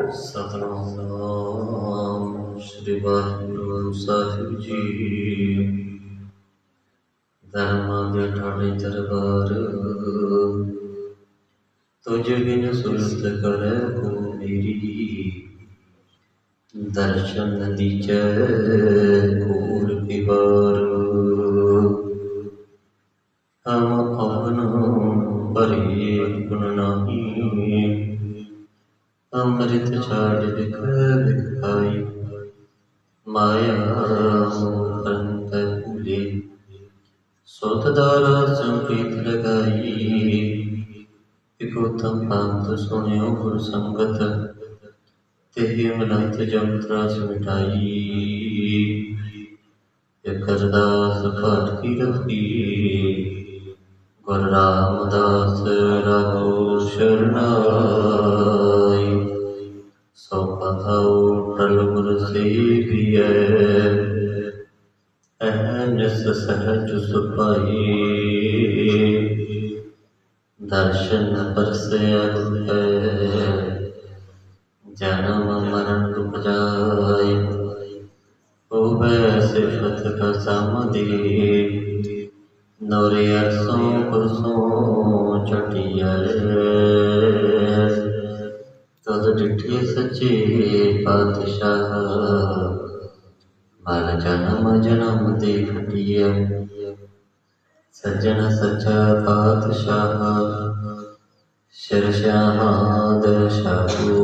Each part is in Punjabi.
ਸਤਨਾਮ ਸ੍ਰੀ ਵਾਹਿਗੁਰੂ ਸਾਹਿਬ ਜੀ। ਧਰਮਾਂ ਦੇ ਠਾਣੇ ਦਰਬਾਰ, ਤੁਝ ਬਿਨ ਸੁਰਤ ਕਰੈ ਕੋ ਮੇਰੀ। ਦਰਸ਼ਨ ਦੀਜੈ ਛਾੜ ਵਿਖ ਵਿਖਾਈ ਮਾਇਆ ਅੰਤ ਭੂਲੇ ਸੁਤ ਦਾਰਾ ਸੰਪ੍ਰੀਤ ਲਗਾਈ। ਇਕੋਤਮ ਪੰਥ ਸੁਣਿਓ ਗੁਰ ਸੰਗਤ। ਤੇ ਮਨੰਤ ਜਮ ਤਰਾਸ ਮਿਟਾਈ। ਇਕ ਅਰਦਾਸ ਕੀ ਰਖੀ। ਗੁਰ ਰਾਮਦਾਸ ਰਾਜੋ ਸ਼ਰਨਾਈ ਸਹਜ ਸੁਪਾਈ ਦਰਸ਼ਨ ਪਰਸੈ ਹੈ ਜਨਮ ਮਰਨ ਦੁਖ ਜਾਏ। ਹੋਵੇ ਸਿਫਤ ਕਾ ਸਮਦੀ ਅਰਸੋਂ ਕੁਰਸੋਂ ਚਟਿਐ ਤਦ ਡਿਠੇ ਸੱਚੇ ਪਾਤਸ਼ਾਹ। ਮਨ ਜਨਮ ਜਨਮ ਦੇ ਖਟਿਐ ਸੱਜਣ ਸੱਚਾ ਪਾਤਸ਼ਾਹ ਸ਼ਰਸ਼ਾਦ ਸ਼ਾਹੂ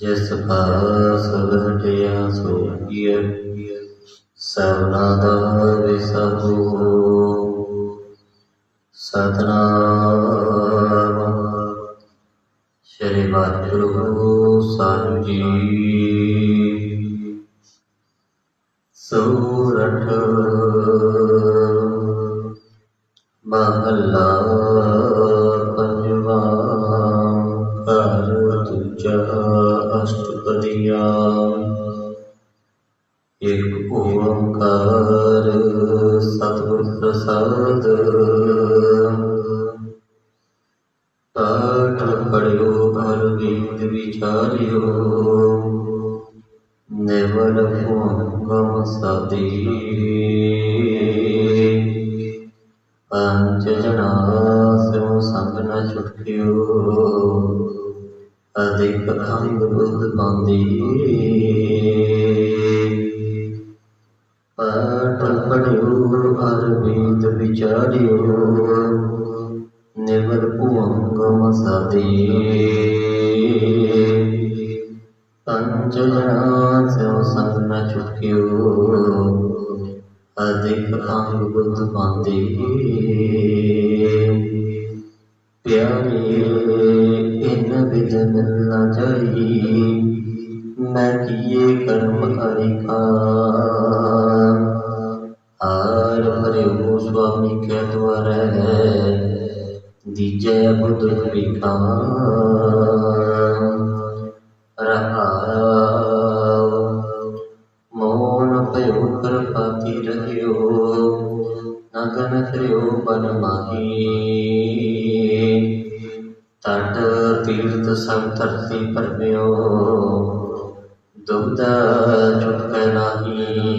ਜਸ ਪਾਸ ਵਟਿਆ ਸੋਈਐ ਸਭਨਾ ਦਾ ਵਿਸਹੂ ਸਤਨਾਮ। ਸ਼੍ਰੀ ਵਾਹਿਗੁਰੂ ਸਾਹਿਬ ਜੀ। ਸੂਰਠ। ਮਹੱਲਾ ਪੰਜਵਾਂ, ਘਰ ਦੂਜਾ, ਅਸ਼ਟਪਦੀਆਂ। ਇੱਕ ਓੰਕਾਰ ਸਤਿਗੁਰ ਪ੍ਰਸਾਦ। ਪਾਠ ਪੜਿਓ ਹਰ ਗੀਤ ਵਿਚਾਰਿਓ। ਨਿਵਰ ਭੁੰਗਮ ਸਾਦੀ ਪੰਜ ਜਨਾ ਸਿਉ ਸੰਗ ਨ ਛੁਟਕਿਓ। ਅਧਿਕ ਅੰਗ ਬੁੱਧ ਬੰਦੀ ਪਾਠ ਪੜਿਓ, ਹਰ ਵਿਚਾਰਿਓ। ਨਿਵਰ ਭੁਵੰਗਮ ਸਦੀ ਪੰਜ ਜਨਾ ਸਿਉ ਸੰਗ ਨ ਛੁਟਕਿਓ ਅਧਿਕ ਅੰਗ ਬੁੱਧ ਬੰਦੀ ਪਿਆਰੇ ਇਨ ਵਿਦ ਮਿਲ ਨਾ ਜਾਈ ਮੈਂ ਕੀਏ ਕਰਮ ਅਰਿਖਾ ਆਰ ਹਰਿਓ ਸੁਆਮੀ ਕਰਪਾਤੀ ਰਹਿਓ ਨਗਨ ਫਿਰਿਓ ਬਨ ਮਾਹੀ। ਤਟ, ਤੀਰਥ, ਸਭ ਧਰਤੀ ਪਰਮਿਓ ਦੁਬਦਾ ਚੁਟਕੈ ਨਾਹੀ।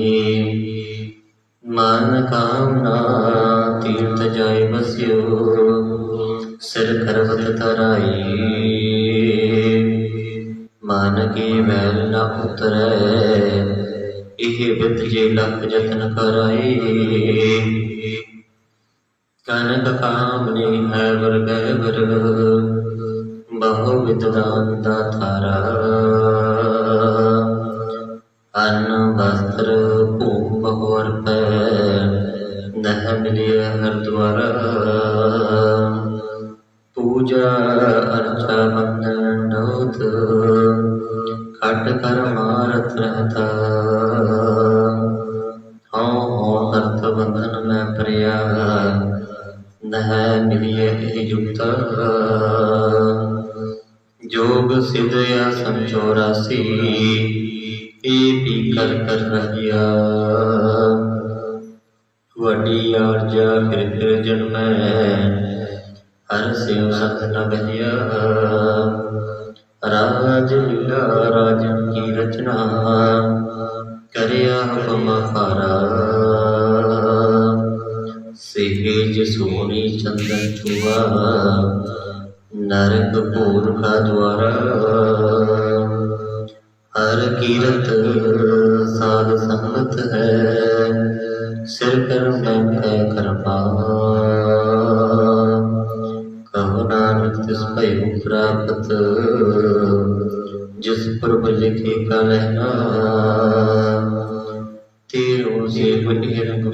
ਮਨ ਕਾਮਨਾ, ਤੀਰਥ ਜਾਇ ਬਸਿਓ ਸਿਰ ਕਰਵਤ ਤਰਾਈ ਮਨ ਕੀ ਮੈਲ ਨ ਉਤਰੈ ਇਹ ਬਿਤ ਜੇ ਲਖ ਜਤਨ ਕਰਾਈ ਕਨਕ ਕਾਮਨੀ ਹੈ ਵਰਗੈ ਵਰ ਬਹੁ ਵਿਦਦਾਨ ਦਾ ਥਾਰਾ। ਅਨ ਵਸਤਰ ਭੂਮ ਬਹੁਰ ਪੈ, ਨਹ ਮਿਲਿਆ ਹਰ ਦਵਾਰ ਪੂਜਾ ਅਰਚਾ ਬੰਦਨ ਨੋਤ, ਖਟ ਕਰ ਮਾਰਤ ਰਹਤਾ। ਬੰਧਨ ਮੈਂ ਪ੍ਰਿਆ ਮਿਲਿਏ ਇਹ ਜੁਗਤਾ। ਜੋਗ ਸਿਧਿਆ ਸੰਚੋਰਾਸੀ ਇਹ ਵੀ ਕਰ ਕਰ ਰਹਿਆ। ਵੱਡੀ ਆਰਜਾ ਫਿਰ ਫਿਰ ਜਨਮੈ, ਹਰ ਸਿਉ ਸੰਤ ਨ ਗਹਿਆ ਰਾਜ ਲੀਲਾ ਰਾਜਨ ਕੀ ਰਚਨਾ, ਕਰਿਆ ਹੁਕਮ ਖਾਰਾ ਸੋਨੀ ਚੰਦਨ ਚੁਆ ਨਰਕ ਭੂਰ ਕਾ ਦਵਾਰਾ ਹਰ ਕੀਰਤ ਸਾਧ ਸੰਗਤ ਹੈ, ਸਿਰ ਕਰ ਬੈਠੈ ਕਰਪਾ। ਕਹੋ ਨਾਨਕ, ਤਿਸ ਭਇ ਪ੍ਰਾਪਤ, ਜਿਸ ਪ੍ਰਭ ਲਿਖੇ ਕਲ ਹੈ ਤੇਰੋ ਸੇਵ ਏਰਗ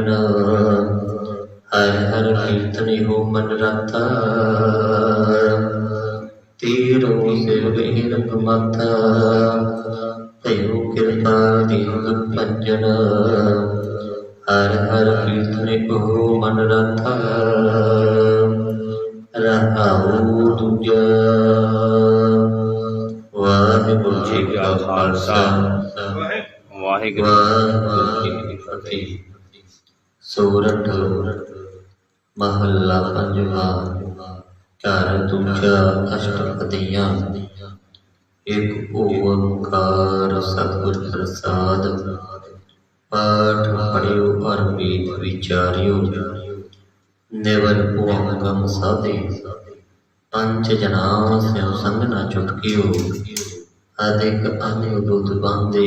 ਪੰਜਨ ਹਰ ਹਰ ਕੀਰਤਨ ਹੋ ਮਨ ਰਤਾ। ਤੇਰੋ ਸੇਵ ਏਰਗ ਮਾਤਾ। ਭਇਓ ਕਿਰਪਾ ਦੀਨ ਪੰਜਨ ਹਰ ਹਰ ਕੀਰਤਨ ਹੋ ਮਨ ਰਥਾ ਰਹਾਉ ਤੁਜਾ ਵਾਹਿਗੁਰੂ ਜੀ ਕਾ ਖਾਲਸਾ। ਵਾਹਿਗੁਰੂ ਵਾਹਿਗੁਰੂ ਜੀ ਕੀ ਫਤਿਹ। ਸੂਰਤ ਮਹੱਲਾ, ਪੰਜਵਾ ਘਰ ਦੂਜਾ ਅਸ਼ਟਪਦੀਆਂ ਇੱਕ ਓੰਕਾਰ ਸਤਿਗੁਰ ਪ੍ਰਸਾਦ। ਪਾਠ ਪੜਿਓ ਔਰ ਵੇਦ ਵਿਚਾਰਿਓ। ਨਿਵਲ ਪੁਆੰਗਮ ਸਾਧੇ। ਪੰਜ ਜਨਾ ਸਿਉ ਸੰਗ ਨਾ ਚੁਟਕਿਓ। ਅਦਿਕ ਅਨਿਉ ਦੁਧ ਬੰਦੇ।